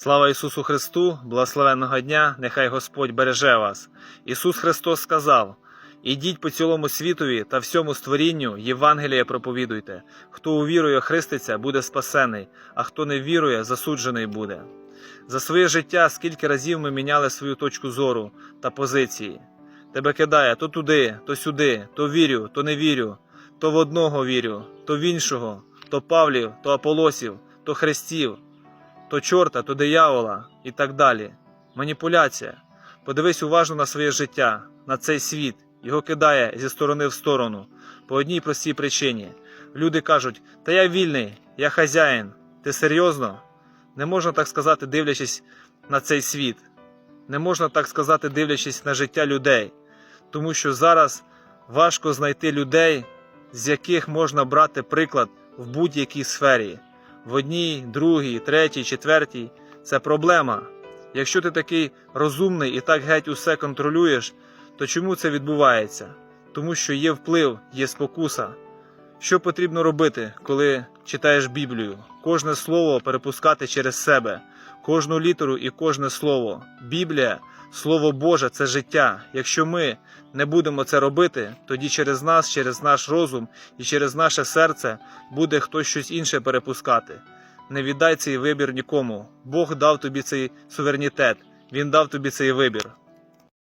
Слава Ісусу Христу, благословенного дня, нехай Господь береже вас. Ісус Христос сказав: Ідіть по цілому світові та всьому створінню Євангеліє проповідуйте. Хто увірує, христиться, буде спасений, а хто не вірує, засуджений буде. За своє життя скільки разів ми міняли свою точку зору та позиції. Тебе кидає то туди, то сюди, то вірю, то не вірю, то в одного вірю, то в іншого, то Павлів, то Аполосів, то Христів то чорта, то диявола і так далі. Маніпуляція. Подивись уважно на своє життя, на цей світ. Його кидає зі сторони в сторону. По одній простій причині. Люди кажуть, та я вільний, я хазяїн. Ти серйозно? Не можна так сказати, дивлячись на цей світ. Не можна так сказати, дивлячись на життя людей. Тому що зараз важко знайти людей, з яких можна брати приклад в будь-якій сфері в одній, другій, третій, четвертій це проблема. Якщо ти такий розумний і так геть усе контролюєш, то чому це відбувається? Тому що є вплив, є спокуса. Що потрібно робити, коли читаєш Біблію? Кожне слово перепускати через себе, кожну літеру і кожне слово. Біблія, Слово Боже, це життя. Якщо ми не будемо це робити, тоді через нас, через наш розум і через наше серце буде хтось щось інше перепускати. Не віддай цей вибір нікому. Бог дав тобі цей суверенітет, Він дав тобі цей вибір.